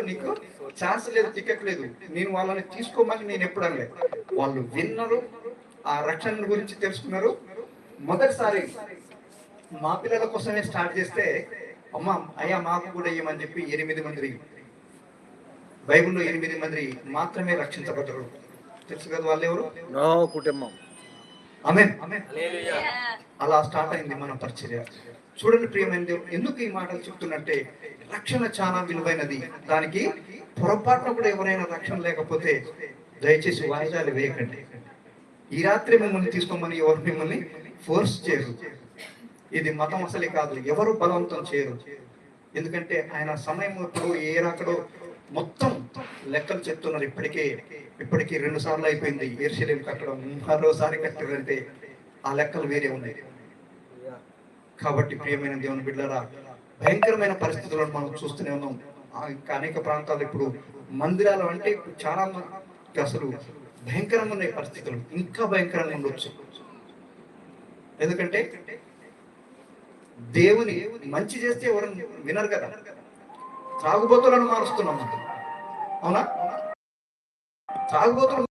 నీకు ఛాన్స్ లేదు టికెట్ లేదు. నేను వాళ్ళని తీసుకోమని నేను ఎప్పుడు అనలేదు వాళ్ళు విన్నారు ఆ రక్షణ గురించి తెలుసుకున్నారు. మొదటిసారి మా పిల్లల కోసమే స్టార్ట్ చేస్తే అమ్మ అయ్యా మాకు కూడా ఇవ్వమని చెప్పి ఎనిమిది మంది బైబిల్లో ఎనిమిది మంది మాత్రమే రక్షించబడ్డారు. తెలుసు కదా వాళ్ళు ఎవరు? నో కుటుంబం. ఆమె అలా స్టార్ట్ అయింది మన పరిచర్య. చూడండి ప్రియమైన ఎందుకు ఈ మాటలు చెప్తున్నట్టే రక్షణ చాలా విలువైనది. దానికి పొరపాటున కూడా ఎవరైనా రక్షణ లేకపోతే దయచేసి వాయిదాలు వేయకండి. ఈ రాత్రి మిమ్మల్ని తీసుకోమని ఎవరు మిమ్మల్ని ఫోర్స్ చేయరు. ఇది మతం అసలే కాదు ఎవరు బలవంతం చేయరు. ఎందుకంటే ఆయన సమయం ఇప్పుడు ఏ రాకడో మొత్తం లెక్కలు చెప్తున్నారు ఇప్పటికే. ఇప్పటికే రెండు సార్లు అయిపోయింది. ఏర్శల్యం కట్టడం మరోసారి కట్టారంటే ఆ లెక్కలు వేరే ఉన్నాయి. కాబట్టి ప్రియమైన దేవుని బిడ్డరా భయంకరమైన పరిస్థితులను మనం చూస్తూనే ఉన్నాం. ఇంకా అనేక ప్రాంతాలు ఇప్పుడు మందిరాలు అంటే ఇప్పుడు చాలా అసలు భయంకరంగా ఉన్నాయి పరిస్థితులు. ఇంకా భయంకరంగా ఉండొచ్చు. ఎందుకంటే దేవుని మంచి చేస్తే ఎవరు వినరు కదా. త్రాగుబోతులను మారుస్తున్నాం మనం. అవునా? త్రాగుబోతులు